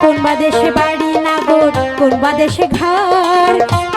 কোন বা দেশে বাড়ি নাগর কোন বা দেশে ঘর?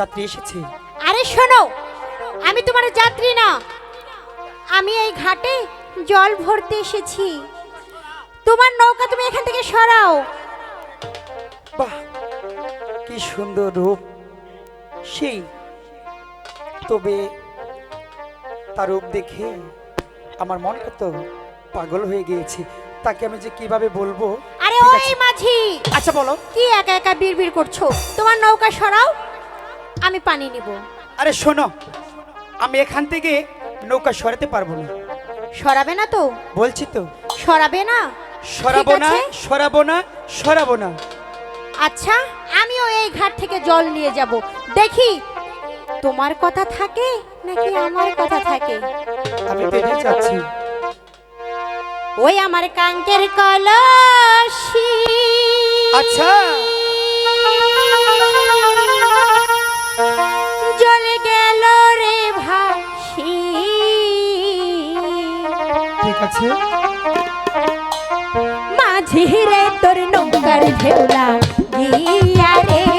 যাত্রী এসেছে। আরে শোনো আমি তোমার যাত্রী না। আমি এই ঘাটে জল ভরতে এসেছি। তোমার নৌকা তুমি এখান থেকে সরাও। বাহ কি সুন্দর রূপ। সেই তবে তার রূপ দেখে আমার মনটা তো পাগল হয়ে গিয়েছে। তাকে আমি যে কীভাবে বলব? আরে ওই মাঝি! আচ্ছা বলো। কি একা একা বিড়বিড় করছ? তোমার নৌকা সরাও। আমি পানি নিব। আরে শোনো আমি এখান থেকে নৌকা সরাতে পারব না। সরাবে না তো? বলছি তো। সরাবে না? সরাবো না। সরাবো না সরাবো না। আচ্ছা আমিও এই ঘাট থেকে জল নিয়ে যাব। দেখি তোমার কথা থাকে নাকি আমার কথা থাকে? আমি পেতে চাচ্ছি ওই আমার কাঙ্কের কলসি। আচ্ছা। ঢেউলা গিয়া রে।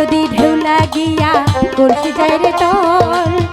যদি ঢেউ লাগিয়া কলসি যায় রে তোর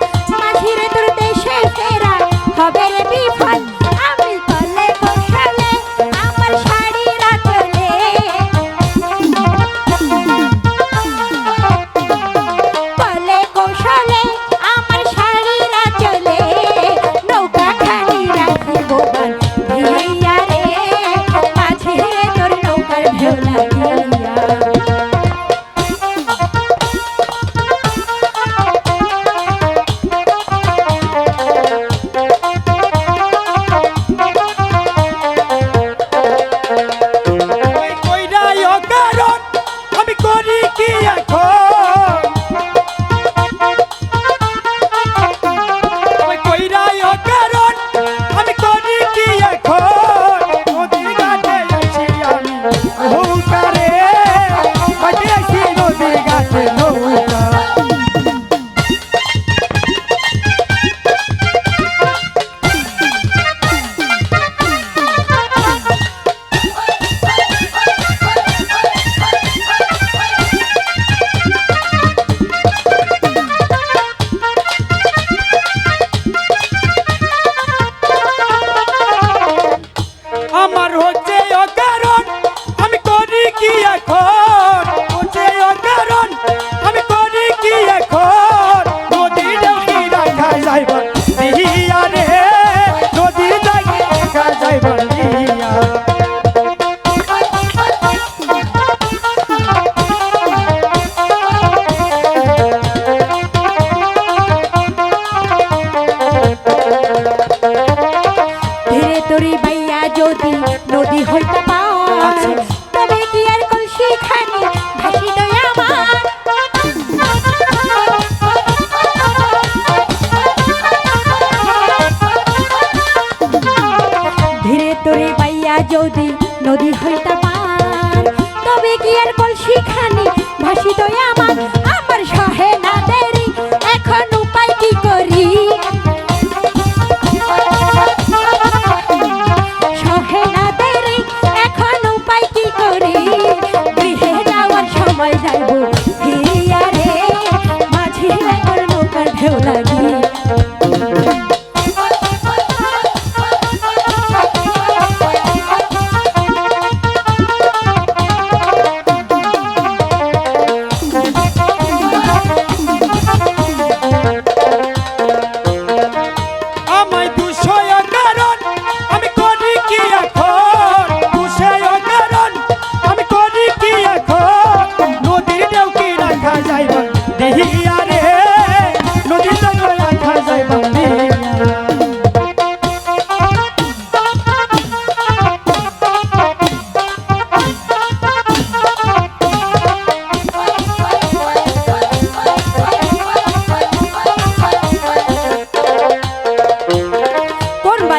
যদি নদী হইতা পার তবে কি আর কলসি শিখানি ভাসি তোয়া আমার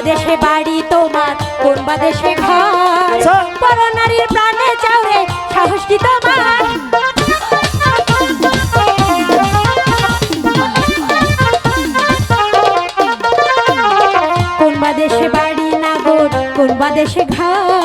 দেশে বাড়ি তোমার কোন বা দেশে ঘর আচ্ছা। নারীর প্রাণে যাও রে সাহস কি তোমার? কোন বা দেশে বাড়ি না গোর কোন বা দেশে ঘর?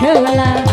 খেলা